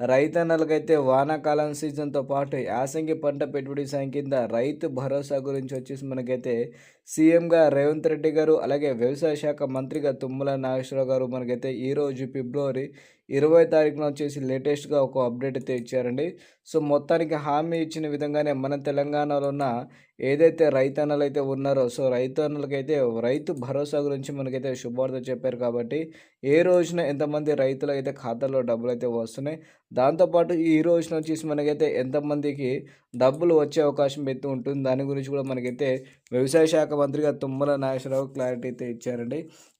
రైతన్నలకైతే వానాకాలం సీజన్తో పాటు యాసంగి పంట పెట్టుబడి సాయం కింద రైతు భరోసా గురించి వచ్చేసి మనకైతే సీఎంగా రేవంత్ రెడ్డి గారు అలాగే వ్యవసాయ శాఖ మంత్రిగా తుమ్మల నాగేశ్వరరావు గారు మనకైతే ఈరోజు ఫిబ్రవరి ఇరవై తారీఖున వచ్చేసి లేటెస్ట్గా ఒక అప్డేట్ అయితే ఇచ్చారండి. సో మొత్తానికి హామీ ఇచ్చిన విధంగానే మన తెలంగాణలో ఉన్న ఏదైతే రైతన్నలు అయితే ఉన్నారో సో రైతన్నలకైతే రైతు భరోసా గురించి మనకైతే శుభార్త చెప్పారు కాబట్టి ఏ రోజున ఎంతమంది రైతులకైతే ఖాతాలో డబ్బులు అయితే వస్తున్నాయి దాంతోపాటు ఈ రోజున వచ్చేసి మనకైతే ఎంతమందికి డబ్బులు వచ్చే అవకాశం అయితే ఉంటుంది. దాని గురించి కూడా మనకైతే వ్యవసాయ శాఖ మంత్రిగా తుమ్మల నాగేశ్వరరావు క్లారిటీ అయితే ఇచ్చారండి.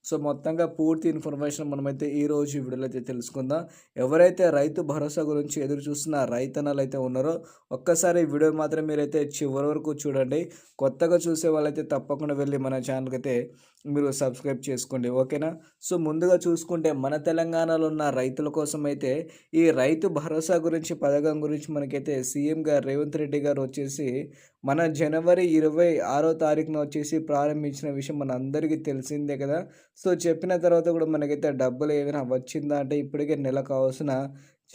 సో మొత్తంగా పూర్తి ఇన్ఫర్మేషన్ మనమైతే ఈ రోజు వీడియోలో అయితే తెలుసుకుందాం. ఎవరైతే రైతు భరోసా గురించి ఎదురు చూస్తున్న రైతన్నలు అయితే ఉన్నారో ఒక్కసారి వీడియో మాత్రం మీరైతే చివరి వరకు చూడండి. కొత్తగా చూసే వాళ్ళైతే తప్పకుండా వెళ్ళి మన ఛానల్కి అయితే మీరు సబ్స్క్రైబ్ చేసుకోండి. ఓకేనా? సో ముందుగా చూసుకుంటే మన తెలంగాణలో ఉన్న రైతుల కోసం అయితే ఈ రైతు భరోసా గురించి పథకం గురించి మనకైతే సీఎం గారు రేవంత్ రెడ్డి గారు వచ్చేసి మన జనవరి ఇరవై ఆరో తారీఖున వచ్చేసి ప్రారంభించిన విషయం మన అందరికీ తెలిసిందే కదా. సో చెప్పిన తర్వాత కూడా మనకైతే డబ్బులు ఏదైనా వచ్చిందా అంటే ఇప్పటికే నెల కావాల్సిన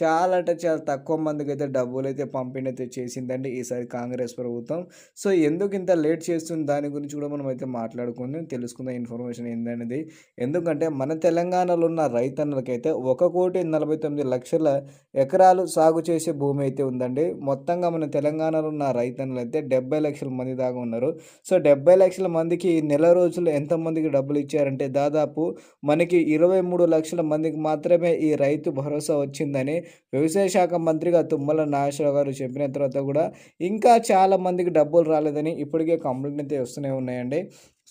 చాలా అంటే చాలా తక్కువ మందికి అయితే డబ్బులు అయితే పంపిణీ అయితే చేసిందండి ఈసారి కాంగ్రెస్ ప్రభుత్వం. సో ఎందుకు ఇంత లేట్ చేస్తుంది? దాని గురించి కూడా మనం అయితే మాట్లాడుకుందాం. తెలుసుకుందాం ఇన్ఫర్మేషన్ ఏందనేది. ఎందుకంటే మన తెలంగాణలో ఉన్న రైతన్నలకైతే ఒక కోటి నలభై తొమ్మిది లక్షల ఎకరాలు సాగు చేసే భూమి అయితే ఉందండి. మొత్తంగా మన తెలంగాణలో ఉన్న రైతన్నలు అయితే డెబ్బై లక్షల మంది దాకా ఉన్నారు. సో డెబ్బై లక్షల మందికి నెల రోజులు ఎంతమందికి డబ్బులు ఇచ్చారంటే దాదాపు మనకి ఇరవై మూడు లక్షల మందికి మాత్రమే ఈ రైతు భరోసా వచ్చిందని వ్యవసాయ శాఖ మంత్రిగా తుమ్మల నాగేశ్వరరావు గారు చెప్పిన తర్వాత కూడా ఇంకా చాలా మందికి డబ్బులు రాలేదని ఇప్పటికే కంప్లైంట్ అయితే వస్తూనే ఉన్నాయండి.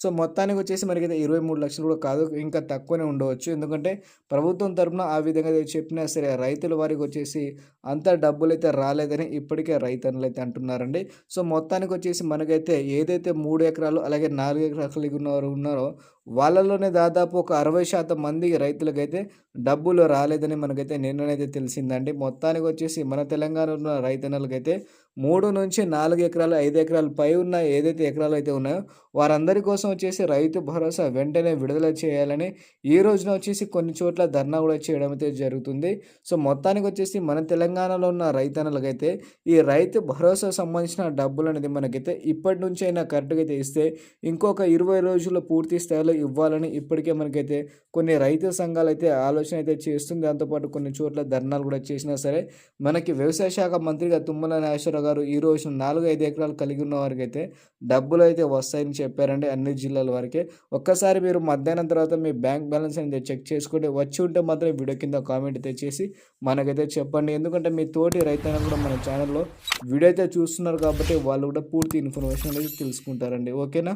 సో మొత్తానికి వచ్చేసి మనకి ఇరవై మూడు లక్షలు కూడా కాదు ఇంకా తక్కువనే ఉండవచ్చు. ఎందుకంటే ప్రభుత్వం తరఫున ఆ విధంగా చెప్పినా సరే రైతుల వారికి వచ్చేసి అంత డబ్బులు అయితే రాలేదని ఇప్పటికే రైతన్నులు అయితే అంటున్నారండి. సో మొత్తానికి వచ్చేసి మనకైతే ఏదైతే మూడు ఎకరాలు అలాగే నాలుగు ఎకరాలు కలిగి ఉన్నవారు ఉన్నారో వాళ్ళలోనే దాదాపు ఒక అరవై శాతం మంది రైతులకైతే డబ్బులు రాలేదని మనకైతే నిన్ననైతే తెలిసిందండి. మొత్తానికి వచ్చేసి మన తెలంగాణలో ఉన్న రైతన్నలకైతే మూడు నుంచి నాలుగు ఎకరాలు ఐదు ఎకరాలు పై ఉన్న ఏదైతే ఎకరాలు అయితే ఉన్నాయో వారందరి కోసం వచ్చేసి రైతు భరోసా వెంటనే విడుదల చేయాలని ఈ రోజున వచ్చేసి కొన్ని చోట్ల ధర్నా కూడా చేయడం అయితే జరుగుతుంది. సో మొత్తానికి వచ్చేసి మన తెలంగాణలో ఉన్న రైతన్నలకైతే ఈ రైతు భరోసా సంబంధించిన డబ్బులు అనేది మనకైతే ఇప్పటి నుంచి అయినా కరెక్ట్గా అయితే ఇస్తే ఇంకొక ఇరవై రోజుల్లో పూర్తి స్థాయిలో ఇవ్వాలని ఇప్పటికే మనకైతే కొన్ని రైతు సంఘాలు అయితే ఆలోచన అయితే చేస్తుంది. దాంతోపాటు కొన్ని చోట్ల ధర్నాలు కూడా చేసినా సరే మనకి వ్యవసాయ శాఖ మంత్రిగా తుమ్మల నాగేశ్వరరావు గారు ఈ రోజు నాలుగు ఐదు ఎకరాలు కలిగి ఉన్న వారికి అయితే డబ్బులు అయితే వస్తాయని చెప్పారండి అన్ని జిల్లాల వారికి. ఒక్కసారి మీరు మధ్యాహ్నం తర్వాత మీ బ్యాంక్ బ్యాలెన్స్ అనేది చెక్ చేసుకుంటే వచ్చి ఉంటే మాత్రం వీడియో కింద కామెంట్ అయితే చేసి మనకైతే చెప్పండి. ఎందుకంటే మీ తోటి రైతైనా కూడా మన ఛానల్లో వీడియో అయితే చూస్తున్నారు కాబట్టి వాళ్ళు కూడా పూర్తి ఇన్ఫర్మేషన్ అనేది తెలుసుకుంటారండి. ఓకేనా?